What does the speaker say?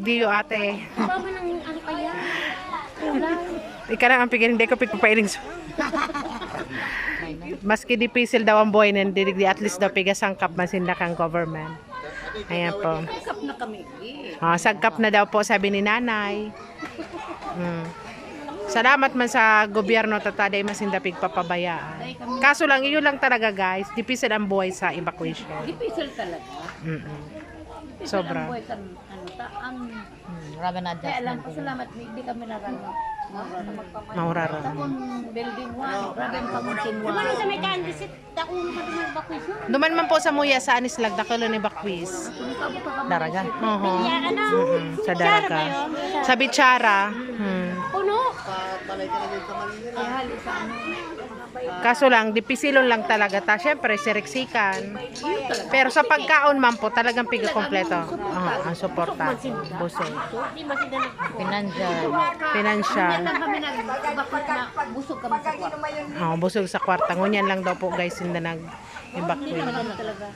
Diyo ate. Baba ng ano kaya? Ika na ang pigil, hindi ko pigpapailing. Maski di pisil daw ang buhay nan di, di at least daw pigasangkap masinda kang government. Ayan po. Kap na kami. Eh. Ah, sagkap na daw po sabi ni nanay. Mm. Salamat man sa gobyerno tataday masinda pigpapabayaan. Kaso lang, iyo lang talaga guys, di pisil ang buhay sa evacuation. Dipisal talaga. Mm-mm. Dipisal Sobra. ang buhay kan, ano, ta, ang, Marami na kaya lang, adjustment. pasalamat, hindi kami Mauraran. Tapon building 1, grabe ang pangunsin 1. Naman sa may kandisit, ako mo pa bakwisyon. Duman man po sa muya sa Anislag, dakilo ni Bakwis. Daraga. Oo. ano? Sa Daraga. Sa Bichara. Hmm. Kaso lang, dipisilon lang talaga ta. Siyempre, siriksikan. Pero sa pagkaon man po, talagang piga kompleto. Ah, ang suporta. Busog. Di ba sila nag... Financial. Financial. Yan lang kami nagbakot na busog kami sa. Oh, busog sa kwarta. Ngunyan lang daw po guys, hindi nag Hindi evacuate naman kami talaga.